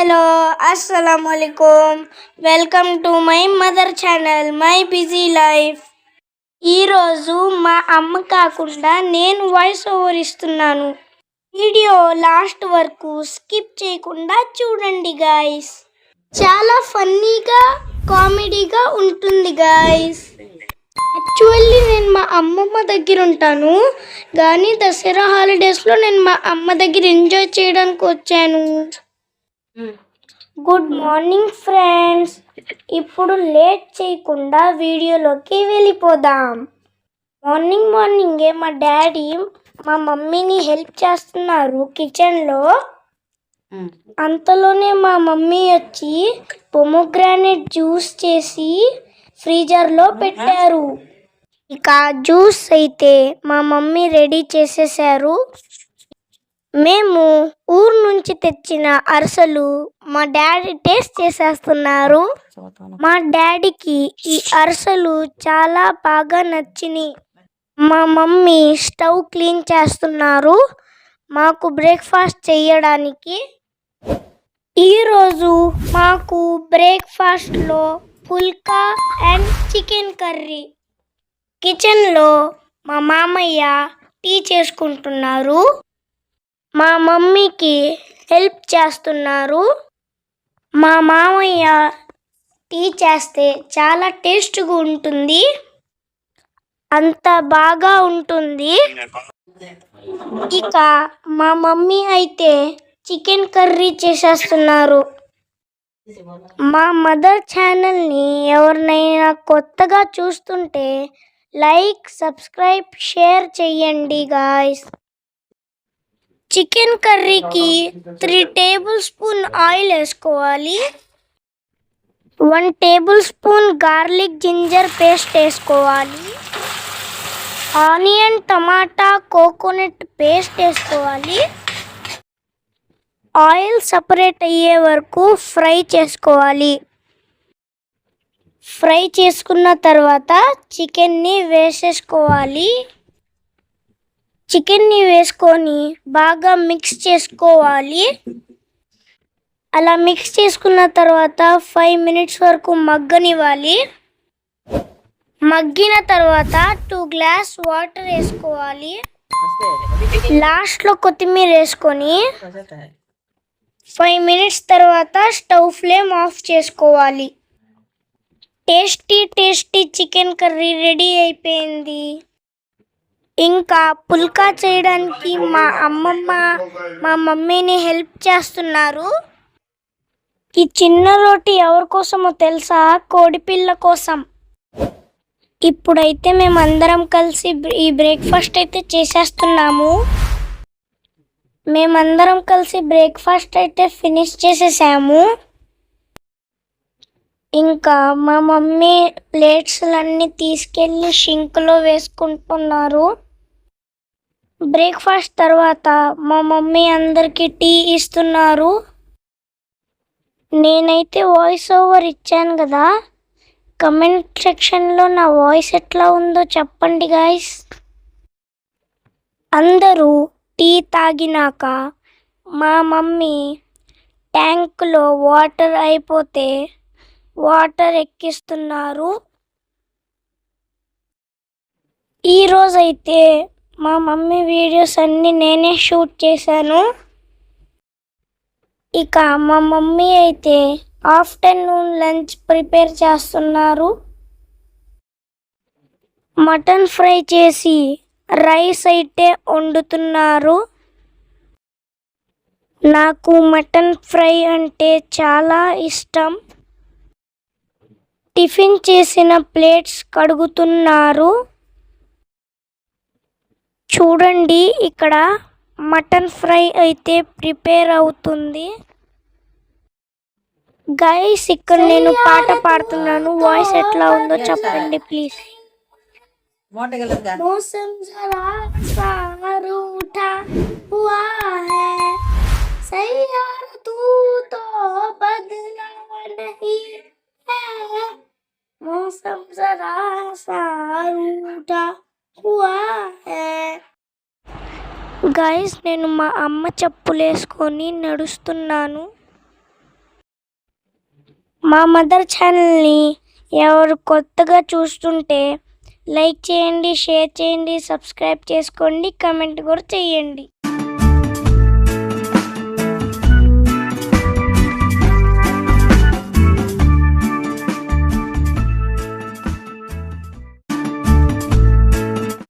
Hello అస్సలం welcome to my mother channel my busy life. ఈరోజు మా అమ్మ కాకుండా నేను వాయిస్ ఓవర్ ఇస్తున్నాను. వీడియో లాస్ట్ వరకు స్కిప్ చేయకుండా చూడండి గాయస్ చాలా ఫన్నీగా కామెడీగా ఉంటుంది గాయస్ యాక్చువల్లీ నేను మా అమ్మమ్మ దగ్గర ఉంటాను. కానీ దసరా హాలిడేస్లో నేను మా అమ్మ దగ్గర ఎంజాయ్ చేయడానికి వచ్చాను. Good morning friends. ఇప్పుడు లేట్ చేయకుండా వీడియోలోకి వెళ్ళిపోదాం. మార్నింగ్ మార్నింగే మా డాడీ మా మమ్మీని హెల్ప్ చేస్తున్నారు కిచెన్లో. అంతలోనే మా మమ్మీ వచ్చి పొమోగ్రానైట్ జ్యూస్ చేసి ఫ్రీజర్లో పెట్టారు. ఇక జ్యూస్ అయితే మా మమ్మీ రెడీ చేసేసారు. మేము ఊరు నుంచి తెచ్చిన అరసలు మా డాడీ టేస్ట్ చేసేస్తున్నారు. మా డాడీకి ఈ అరసలు చాలా బాగా నచ్చినాయి. మా మమ్మీ స్టవ్ క్లీన్ చేస్తున్నారు. మాకు బ్రేక్ఫాస్ట్ చేయడానికి ఈరోజు మాకు బ్రేక్ఫాస్ట్లో పుల్కా అండ్ చికెన్ కర్రీ. కిచెన్లో మా మామయ్య టీ చేసుకుంటున్నారు. మా మమ్మీకి హెల్ప్ చేస్తున్నారు. మా మామయ్య టీ చేస్తే చాలా టేస్ట్గా ఉంటుంది. అంత బాగా ఉంటుంది. ఇక మా మమ్మీ అయితే చికెన్ కర్రీ చేసేస్తున్నారు. మా మదర్ ఛానల్ని ఎవరినైనా కొత్తగా చూస్తుంటే లైక్ సబ్స్క్రైబ్ షేర్ చెయ్యండి గాయస్. చికెన్ కర్రీకి త్రీ టేబుల్ స్పూన్ ఆయిల్ వేసుకోవాలి. One tablespoon garlic ginger paste వేసుకోవాలి. ఆనియన్ టమాటా కోకోనట్ పేస్ట్ వేసుకోవాలి. ఆయిల్ సపరేట్ అయ్యే వరకు ఫ్రై చేసుకోవాలి. ఫ్రై చేసుకున్న తర్వాత చికెన్ని వేసేసుకోవాలి. చికెన్ని వేసుకొని బాగా మిక్స్ చేసుకోవాలి. అలా మిక్స్ చేసుకున్న తర్వాత ఫైవ్ మినిట్స్ వరకు మగ్గనివ్వాలి. మగ్గిన తర్వాత టూ గ్లాస్ వాటర్ వేసుకోవాలి. లాస్ట్లో కొత్తిమీర వేసుకొని ఫైవ్ మినిట్స్ తర్వాత స్టవ్ ఫ్లేమ్ ఆఫ్ చేసుకోవాలి. Tasty tasty chicken curry ready అయిపోయింది. ఇంకా పుల్కా చేయడానికి మా అమ్మమ్మ మా మమ్మీని హెల్ప్ చేస్తున్నారు. ఈ చిన్న రోటి ఎవరి కోసమో తెలుసా? కోడిపిల్ల కోసం. ఇప్పుడైతే మేమందరం కలిసి బ్ర- ఈ బ్రేక్ఫాస్ట్ అయితే చేసేస్తున్నాము. మేమందరం కలిసి బ్రేక్ఫాస్ట్ అయితే ఫినిష్ చేసేసాము. ఇంకా మా మమ్మీ ప్లేట్స్లన్నీ తీసుకెళ్ళి షింక్లో వేసుకుంటున్నారు. బ్రేక్ఫాస్ట్ తర్వాత మా మమ్మీ అందరికీ టీ ఇస్తున్నారు. నేనైతే వాయిస్ ఓవర్ ఇచ్చాను కదా. కమెంట్ సెక్షన్లో నా వాయిస్ ఎట్లా ఉందో చెప్పండి గాయస్ అందరూ టీ తాగినాక మా మమ్మీ ట్యాంకులో వాటర్ అయిపోతే వాటర్ ఎక్కిస్తున్నారు. ఈరోజైతే మా మమ్మీ వీడియోస్ అన్నీ నేనే షూట్ చేశాను. ఇక మా మమ్మీ అయితే ఆఫ్టర్నూన్ లంచ్ ప్రిపేర్ చేస్తున్నారు. మటన్ ఫ్రై చేసి రైస్ అయితే వండుతున్నారు. నాకు మటన్ ఫ్రై అంటే చాలా ఇష్టం. టిఫిన్ చేసిన ప్లేట్స్ కడుగుతున్నారు. చూడండి ఇక్కడ మటన్ ఫ్రై అయితే ప్రిపేర్ అవుతుంది గైస్ ఇక్కడ నేను పాట పాడుతున్నాను వాయిస్ ఎట్లా ఉందో చెప్పండి ప్లీజ్ मौसम जरा सा रूठा हुआ है सैयार तू तो बदला नहीं है मौसम जरा सा रूठा हुआ है గైస్ నేను మా అమ్మ చెప్పులు వేసుకొని నడుస్తున్నాను. మా మదర్ ఛానల్ని ఎవరు కొత్తగా చూస్తుంటే లైక్ చేయండి షేర్ చేయండి సబ్స్క్రైబ్ చేసుకోండి కమెంట్ కూడా చేయండి.